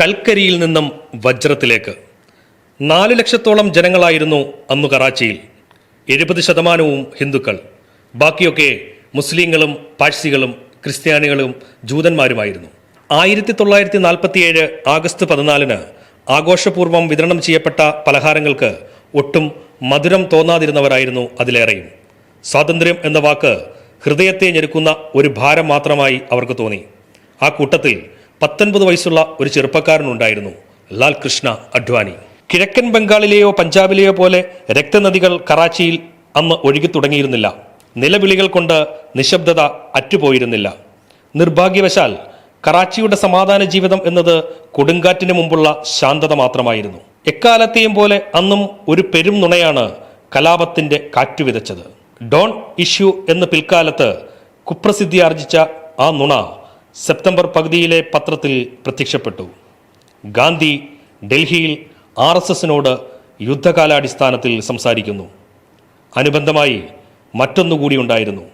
കൽക്കരിയിൽ നിന്നും വജ്രത്തിലേക്ക്. നാല് ലക്ഷത്തോളം ജനങ്ങളായിരുന്നു അന്ന് കറാച്ചിയിൽ. എഴുപത് ശതമാനവും ഹിന്ദുക്കൾ. ബാക്കിയൊക്കെ മുസ്ലിങ്ങളും പാഴ്സികളും ക്രിസ്ത്യാനികളും ജൂതന്മാരുമായിരുന്നു. ആയിരത്തി തൊള്ളായിരത്തി നാൽപ്പത്തിയേഴ് ആഗസ്റ്റ് പതിനാലിന് ആഘോഷപൂർവം വിതരണം ചെയ്യപ്പെട്ട പലഹാരങ്ങൾക്ക് ഒട്ടും മധുരം തോന്നാതിരുന്നവരായിരുന്നു അതിലേറെയും. സ്വാതന്ത്ര്യം എന്ന വാക്ക് ഹൃദയത്തെ ഞെരുക്കുന്ന ഒരു ഭാരം മാത്രമായി അവർക്ക് തോന്നി. ആ കൂട്ടത്തിൽ പത്തൊൻപത് വയസ്സുള്ള ഒരു ചെറുപ്പക്കാരനുണ്ടായിരുന്നു. ലാൽ കൃഷ്ണ അഡ്വാനി. കിഴക്കൻ ബംഗാളിലെയോ പഞ്ചാബിലെയോ പോലെ രക്തനദികൾ കറാച്ചിയിൽ അന്ന് ഒഴുകി തുടങ്ങിയിരുന്നില്ല. നിലവിളികൾ കൊണ്ട് നിശബ്ദത അറ്റുപോയിരുന്നില്ല. നിർഭാഗ്യവശാൽ കറാച്ചിയുടെ സമാധാന ജീവിതം എന്നത് കൊടുങ്കാറ്റിന് മുമ്പുള്ള ശാന്തത മാത്രമായിരുന്നു. എക്കാലത്തെയും പോലെ അന്നും ഒരു പെരും നുണയാണ് കലാപത്തിന്റെ കാറ്റുവിതച്ചത് ഡോൺ ഇഷ്യൂ എന്ന് പിൽക്കാലത്ത് കുപ്രസിദ്ധി ആർജിച്ച ആ നുണ സെപ്റ്റംബർ പകുതിയിലെ പത്രത്തിൽ പ്രത്യക്ഷപ്പെട്ടു. ഗാന്ധി ഡൽഹിയിൽ ആർ എസ് എസിനോട് യുദ്ധകാലാടിസ്ഥാനത്തിൽ സംസാരിക്കുന്നു. അനുബന്ധമായി മറ്റൊന്നുകൂടി ഉണ്ടായിരുന്നു.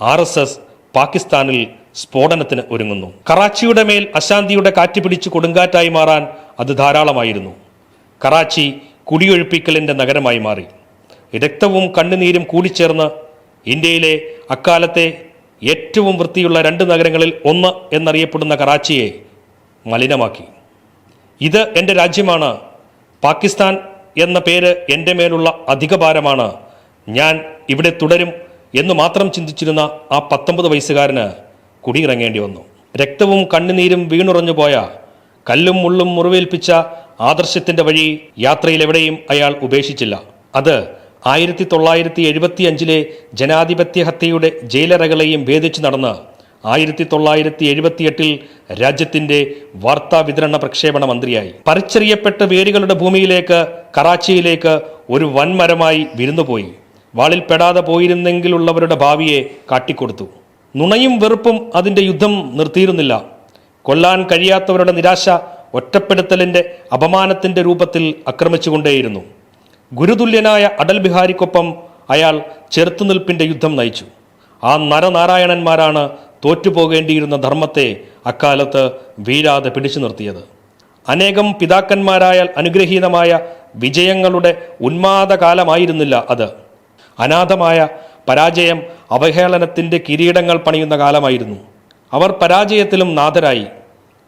ആർ എസ് എസ് പാകിസ്ഥാനിൽ സ്ഫോടനത്തിന് ഒരുങ്ങുന്നു. കറാച്ചിയുടെ മേൽ അശാന്തിയുടെ കാറ്റ് പിടിച്ച് കൊടുങ്കാറ്റായി മാറാൻ അത് ധാരാളമായിരുന്നു. കറാച്ചി കുടിയൊഴിപ്പിക്കലിന്റെ നഗരമായി മാറി. രക്തവും കണ്ണുനീരും കൂടിച്ചേർന്ന് ഇന്ത്യയിലെ അക്കാലത്തെ ഏറ്റവും വൃത്തിയുള്ള രണ്ട് നഗരങ്ങളിൽ ഒന്ന് എന്നറിയപ്പെടുന്ന കറാച്ചിയെ മലിനമാക്കി. ഇത് എന്റെ രാജ്യമാണ്. പാകിസ്ഥാൻ എന്ന പേര് എന്റെ മേലുള്ള അധികഭാരമാണ് ഞാൻ ഇവിടെ തുടരും എന്ന് മാത്രം ചിന്തിച്ചിരുന്ന ആ പത്തൊമ്പത് വയസ്സുകാരന് കുടിയിറങ്ങേണ്ടി വന്നു. രക്തവും കണ്ണുനീരും വീണുറഞ്ഞു പോയ കല്ലും മുള്ളും മുറിവേൽപ്പിച്ച ആദർശത്തിന്റെ വഴി യാത്രയിലെവിടെയും അയാൾ ഉപേക്ഷിച്ചില്ല. അത് ആയിരത്തി തൊള്ളായിരത്തി എഴുപത്തി അഞ്ചിലെ ജനാധിപത്യ ഹത്യയുടെ ജയിലറകളെയും ഭേദിച്ചു നടന്ന് ആയിരത്തി തൊള്ളായിരത്തി എഴുപത്തിയെട്ടിൽ രാജ്യത്തിന്റെ വാർത്താ വിതരണ പ്രക്ഷേപണ മന്ത്രിയായി. പറിച്ചെറിയപ്പെട്ട വേരുകളുടെ ഭൂമിയിലേക്ക് കറാച്ചിയിലേക്ക് ഒരു വൻമരമായി വിരുന്നുപോയി. വാളിൽ പെടാതെ പോയിരുന്നെങ്കിലുള്ളവരുടെ ഭാവിയെ കാട്ടിക്കൊടുത്തു. നുണയും വെറുപ്പും അതിന്റെ യുദ്ധം നിർത്തിയിരുന്നില്ല. കൊല്ലാൻ കഴിയാത്തവരുടെ നിരാശ ഒറ്റപ്പെടുത്തലിന്റെ അപമാനത്തിന്റെ രൂപത്തിൽ ആക്രമിച്ചുകൊണ്ടേയിരുന്നു. ഗുരുതുല്യനായ അടൽ ബിഹാരിക്കൊപ്പം അയാൾ ചെറുത്തുനിൽപ്പിന്റെ യുദ്ധം നയിച്ചു. ആ നരനാരായണന്മാരാണ് തോറ്റുപോകേണ്ടിയിരുന്ന ധർമ്മത്തെ അക്കാലത്ത് വീഴാതെ പിടിച്ചു നിർത്തിയത്. അനേകം പിതാക്കന്മാരായാൽ അനുഗ്രഹീതമായ വിജയങ്ങളുടെ ഉന്മാദകാലമായിരുന്നില്ല അത്. അനാഥമായ പരാജയം അവഹേളനത്തിന്റെ കിരീടങ്ങൾ പണിയുന്ന കാലമായിരുന്നു. അവർ പരാജയത്തിലും നാഥരായി.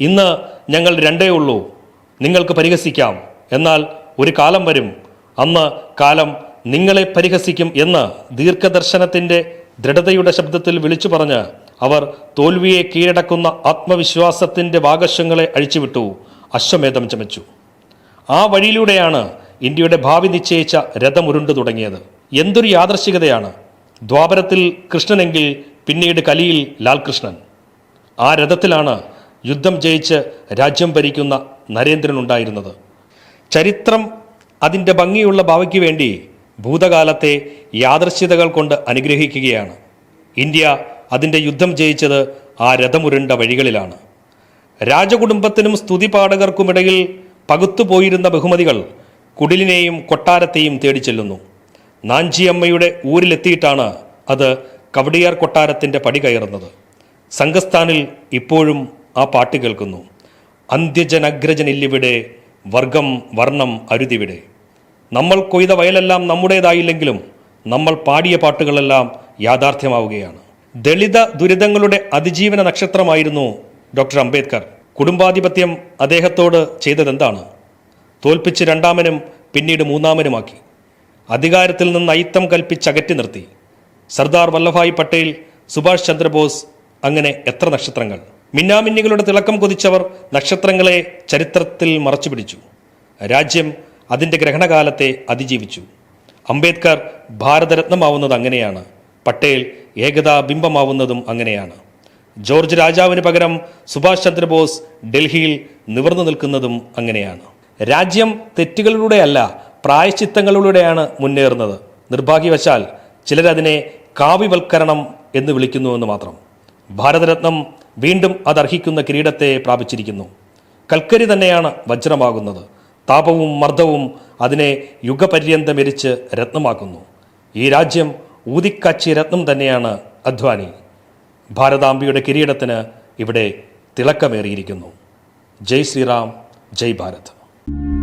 ഇന്ന് ഞങ്ങൾ രണ്ടേ ഉള്ളൂ. നിങ്ങൾക്ക് പരിഹസിക്കാം. എന്നാൽ ഒരു കാലം വരും. അന്ന് കാലം നിങ്ങളെ പരിഹസിക്കും എന്ന് ദീർഘദർശനത്തിന്റെ ദൃഢതയുടെ ശബ്ദത്തിൽ വിളിച്ചു പറഞ്ഞ് അവർ തോൽവിയെ കീഴടക്കുന്ന ആത്മവിശ്വാസത്തിന്റെ വാഗശങ്ങളെ അഴിച്ചുവിട്ടു. അശ്വമേധം ചമച്ചു. ആ വഴിയിലൂടെയാണ് ഇന്ത്യയുടെ ഭാവി നിശ്ചയിച്ച രഥമുരുണ്ടു തുടങ്ങിയത്. എന്തൊരു യാദർശികതയാണ്. ദ്വാപരത്തിൽ കൃഷ്ണനെങ്കിൽ പിന്നീട് കലിയിൽ ലാൽകൃഷ്ണൻ. ആ രഥത്തിലാണ് യുദ്ധം ജയിച്ച് രാജ്യം ഭരിക്കുന്ന നരേന്ദ്രൻ ഉണ്ടായിരുന്നത്. ചരിത്രം അതിന്റെ ഭംഗിയുള്ള ഭാവിക്ക് വേണ്ടി ഭൂതകാലത്തെ യാദർശ്യതകൾ കൊണ്ട് അനുഗ്രഹിക്കുകയാണ്. ഇന്ത്യ അതിന്റെ യുദ്ധം ജയിച്ചത് ആ രഥമുരണ്ട വഴികളിലാണ്. രാജകുടുംബത്തിനും സ്തുതിപാഠകർക്കുമിടയിൽ പകുത്തുപോയിരുന്ന ബഹുമതികൾ കുടിലിനെയും കൊട്ടാരത്തെയും തേടി ചെല്ലുന്നു. നാഞ്ചിയമ്മയുടെ ഊരിലെത്തിയിട്ടാണ് അത് കവടിയാർ കൊട്ടാരത്തിന്റെ പടി കയറുന്നത്. സംഘസ്ഥാനിൽ ഇപ്പോഴും ആ പാട്ട് കേൾക്കുന്നു. അന്ത്യജനഗ്രജനില്ലിവിടെ വർഗം വർണം അരുതിവിടെ. നമ്മൾ കൊയ്ത വയലെല്ലാം നമ്മുടേതായില്ലെങ്കിലും നമ്മൾ പാടിയ പാട്ടുകളെല്ലാം യാഥാർത്ഥ്യമാവുകയാണ്. ദളിത ദുരിതങ്ങളുടെ അതിജീവന നക്ഷത്രമായിരുന്നു ഡോക്ടർ അംബേദ്കർ. കുടുംബാധിപത്യം അദ്ദേഹത്തോട് ചെയ്തതെന്താണ്? തോൽപ്പിച്ച് രണ്ടാമനും പിന്നീട് മൂന്നാമനുമാക്കി. അധികാരത്തിൽ നിന്ന് അയിത്തം കൽപ്പിച്ചകറ്റി നിർത്തി. സർദാർ വല്ലഭായ് പട്ടേൽ സുഭാഷ് ചന്ദ്രബോസ് അങ്ങനെ എത്ര നക്ഷത്രങ്ങൾ? മിന്നാമിന്നികളുടെ തിളക്കം കൊതിച്ചവർ നക്ഷത്രങ്ങളെ ചരിത്രത്തിൽ മറച്ചുപിടിച്ചു. രാജ്യം അതിന്റെ ഗ്രഹണകാലത്തെ അതിജീവിച്ചു. അംബേദ്കർ ഭാരതരത്നമാവുന്നത് അങ്ങനെയാണ്. പട്ടേൽ ഏകതാ ബിംബമാവുന്നതും അങ്ങനെയാണ്. ജോർജ് രാജാവിന് പകരം സുഭാഷ് ചന്ദ്രബോസ് ഡൽഹിയിൽ നിവർന്നു നിൽക്കുന്നതും അങ്ങനെയാണ്. രാജ്യം തെറ്റുകളിലൂടെയല്ല പ്രായശ്ചിത്തങ്ങളിലൂടെയാണ് മുന്നേറുന്നത്. നിർഭാഗ്യവശാൽ ചിലരതിനെ കാവ്യവൽക്കരണം എന്ന് വിളിക്കുന്നുവെന്ന് മാത്രം. ഭാരതരത്നം വീണ്ടും അതർഹിക്കുന്ന കിരീടത്തെ പ്രാപിച്ചിരിക്കുന്നു. കൽക്കരി തന്നെയാണ് വജ്രമാകുന്നത്. താപവും മർദ്ദവും അതിനെ യുഗപര്യന്തമെരിച്ച് രത്നമാക്കുന്നു. ഈ രാജ്യം ഊതിക്കാച്ചി രത്നം തന്നെയാണ് അധ്വാനി ഭാരതാംബിയുടെ കിരീടത്തിന് ഇവിടെ തിളക്കമേറിയിരിക്കുന്നു. ജയ് ശ്രീറാം ജയ് ഭാരത്.